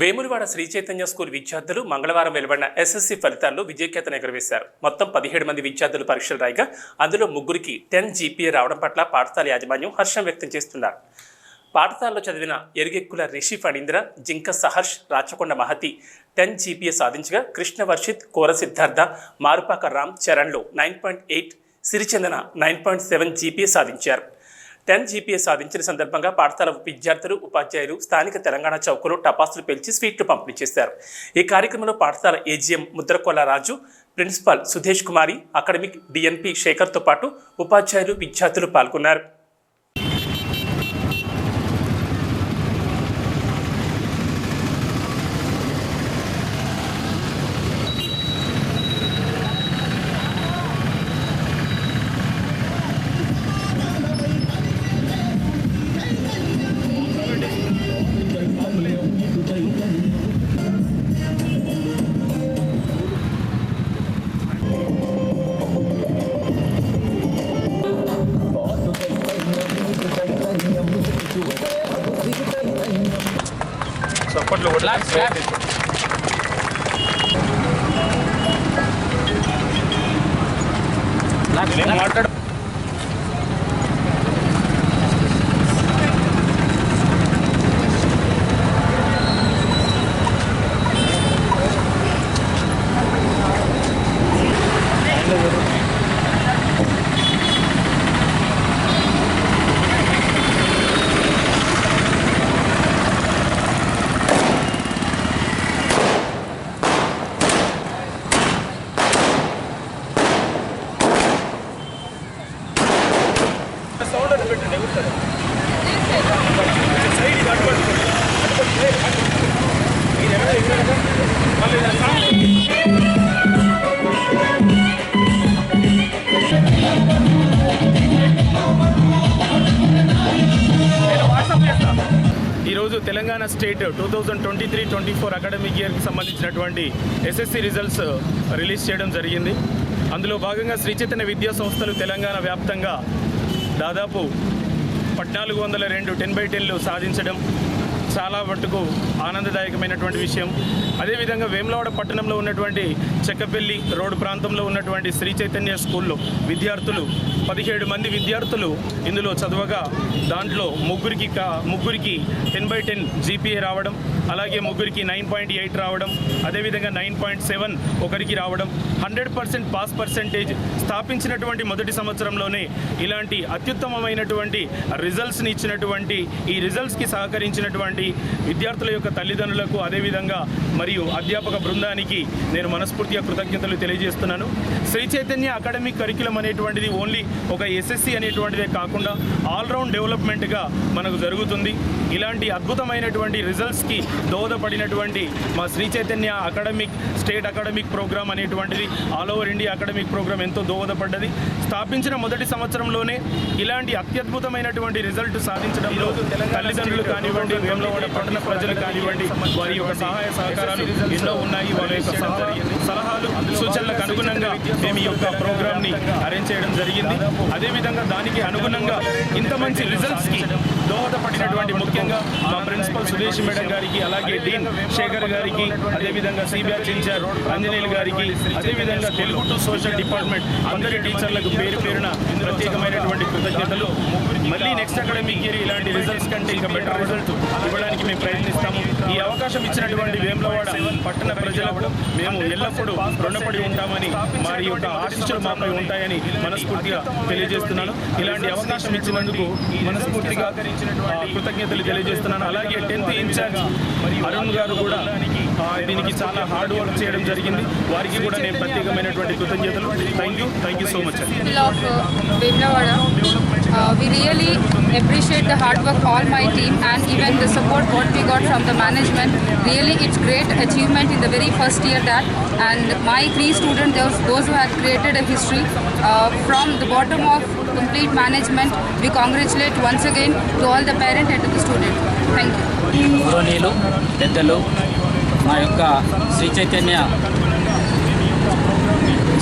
Vemulawada Shri Chaitanya school విద్యార్థులు మంగళవారం వెలువడిన ఎస్ఎస్సి ఫలితాల్లో విజయకేతన ఎగరవేశారు. మొత్తం పదిహేడు మంది విద్యార్థులు పరీక్షలు రాయగా అందులో ముగ్గురికి టెన్ జీపీఏ రావడం పట్ల పాఠశాల యాజమాన్యం హర్షం వ్యక్తం చేస్తున్నారు. పాఠశాలలో చదివిన ఎరుగెక్కుల రిషి ఫణీంద్ర జింక సహర్ష్ రాచకొండ మహతి టెన్ జీపీఏ సాధించగా Krishna Varshith Kora Siddhartha Marupaka Ram చరణ్లో nine point eight Sirichandana nine point seven GPA సాధించారు. టెన్ జీపీఏ సాధించిన సందర్భంగా పాఠశాల విద్యార్థులు ఉపాధ్యాయులు స్థానిక తెలంగాణ చౌకలో టపాసులు పేల్చి స్వీట్లు పంపిణీ చేశారు. ఈ కార్యక్రమంలో పాఠశాల AGM Mudrakolla Raju principal Sudhesh Kumari academic DNP శేఖర్తో పాటు ఉపాధ్యాయులు విద్యార్థులు పాల్గొన్నారు. కూడా నేను మాట్లాడు ఈరోజు Telangana state two thousand twenty three twenty four academic ఇయర్కి సంబంధించినటువంటి ఎస్ఎస్సి రిజల్ట్స్ రిలీజ్ చేయడం జరిగింది. అందులో భాగంగా శ్రీ చైతన్య విద్యా సంస్థలు తెలంగాణ వ్యాప్తంగా దాదాపు పద్నాలుగు వందల రెండు టెన్ బై టెన్లు సాధించడం చాలా మటుకు ఆనందదాయకమైనటువంటి విషయం. అదేవిధంగా వేములవాడ పట్టణంలో ఉన్నటువంటి చెక్కపల్లి రోడ్డు ప్రాంతంలో ఉన్నటువంటి శ్రీ చైతన్య స్కూల్లో విద్యార్థులు పదిహేడు మంది విద్యార్థులు ఇందులో చదవగా దాంట్లో ముగ్గురికి కా ముగ్గురికి టెన్ బై టెన్ జీపీఏ రావడం అలాగే ముగ్గురికి నైన్ పాయింట్ ఎయిట్ రావడం అదేవిధంగా నైన్ పాయింట్ సెవెన్ ఒకరికి రావడం హండ్రెడ్ పర్సెంట్ పాస్ పర్సెంటేజ్ స్థాపించినటువంటి మొదటి సంవత్సరంలోనే ఇలాంటి అత్యుత్తమమైనటువంటి రిజల్ట్స్ని ఇచ్చినటువంటి ఈ రిజల్ట్స్కి సహకరించినటువంటి విద్యార్థుల యొక్క తల్లిదండ్రులకు అదేవిధంగా మరియు అధ్యాపక బృందానికి నేను మనస్ఫూర్తిగా కృతజ్ఞతలు తెలియజేస్తున్నాను. శ్రీ చైతన్య అకాడమిక్ కరికులం అనేటువంటిది ఓన్లీ ఒక ఎస్ఎస్సి అనేటువంటిదే కాకుండా ఆల్రౌండ్ డెవలప్మెంట్గా మనకు జరుగుతుంది. ఇలాంటి అద్భుతమైనటువంటి రిజల్ట్స్కి దోహదపడినటువంటి మా Sri Chaitanya academic state academic program అనేటువంటిది all over India academic program ఎంతో దోహదపడ్డది. స్థాపించిన మొదటి సంవత్సరంలోనే ఇలాంటి అత్యద్భుతమైనటువంటి రిజల్ట్ సాధించడంలో తల్లిదండ్రులు కానివ్వండి వేములవాడ పట్టణ ప్రజలు కానివ్వండి వారి యొక్క సహాయ సహకారాలు ఎన్నో ఉన్నాయి వారి యొక్క సలహాలు సూచనలకు అనుగుణంగా మేము ఈ యొక్క ప్రోగ్రామ్ని అరేంజ్ చేయడం జరిగింది. అదేవిధంగా దానికి అనుగుణంగా ఇంత మంచి రిజల్ట్స్కి దోహదపడినటువంటి ముఖ్యంగా మా ప్రిన్సిపల్ సురేష్ మేడం గారికి అలాగే డీన్ శేఖర్ గారికి అదేవిధంగా సిబిఆర్ ఇన్ఛార్జ్ అంజనేయులు గారికి అదేవిధంగా తెలుగు టు సోషల్ డిపార్ట్మెంట్ అందరి టీచర్లకు పేరు పేరున ప్రత్యేకమైనటువంటి కృతజ్ఞతలు. మళ్ళీ నెక్స్ట్ అకాడమిక్ ఇయర్ ఇలాంటి రిజల్ట్స్ కంటే ఇంకా బెటర్ రిజల్ట్ ఇవ్వడానికి మేము ప్రయత్నిస్తాము. ఈ అవకాశం ఇచ్చినటువంటి వేములవాడ పట్టణ ప్రజలకు మేము ఎల్లప్పుడూ రుణపడి ఉంటామని వారి యొక్క ఆశీస్సులు మాపై ఉంటాయని మనస్ఫూర్తిగా తెలియజేస్తున్నాను. ఇలాంటి అవకాశం ఇచ్చినందుకు మనస్ఫూర్తిగా కృతజ్ఞతలు తెలియజేస్తున్నాను. అలాగే టెన్త్ ఇన్ఛార్జ్ అరుణ్ గారు కూడా దీనికి చాలా హార్డ్ వర్క్ చేయడం జరిగింది. వారికి కూడా నేను ప్రత్యేకమైనటువంటి కృతజ్ఞతలు. Thank you thank you so much అండి uh, we really appreciate the hard work all my team and even the support support what we got from the management. Really, it's great achievement in the very first year that and my three students, those, those who had created a history uh, from the bottom of complete management, we congratulate once again to all the parent and to the student. Thank you. గౌరవనీయులు పెద్దలు మా యొక్క Shri Chaitanya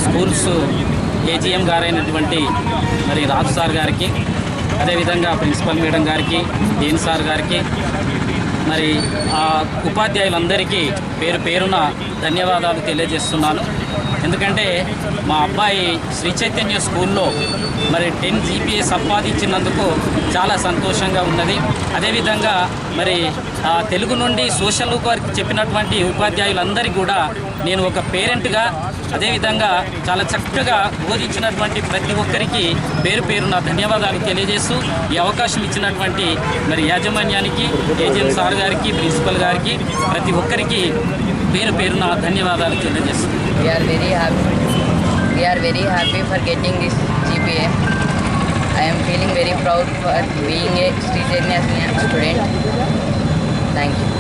schools AGM గారైనటువంటి మరి Raju sir గారికి అదేవిధంగా principal madam గారికి dean sir గారికి మరి ఆ ఉపాధ్యాయులందరికీ పేరు పేరున ధన్యవాదాలు తెలియజేస్తున్నాను. ఎందుకంటే మా అబ్బాయి శ్రీ చైతన్య స్కూల్లో మరి టెన్ జీపీఏ సంపాదించినందుకు చాలా సంతోషంగా ఉన్నది. అదేవిధంగా మరి ఆ తెలుగు నుండి సోషల్ వారికి చెప్పినటువంటి ఉపాధ్యాయులందరికీ కూడా నేను ఒక పేరెంట్గా అదేవిధంగా చాలా చక్కగా బోధించినటువంటి ప్రతి ఒక్కరికి పేరు పేరు నా ధన్యవాదాలు తెలియజేస్తూ ఈ అవకాశం ఇచ్చినటువంటి మరి యాజమాన్యానికి ఏజెంట్ సార్ గారికి ప్రిన్సిపల్ గారికి ప్రతి ఒక్కరికి పేరు పేరున ధన్యవాదాలు తెలియజేస్తున్నాను we are very happy. We are very happy for getting this gpa i am feeling very proud for being a Sri student. Thank you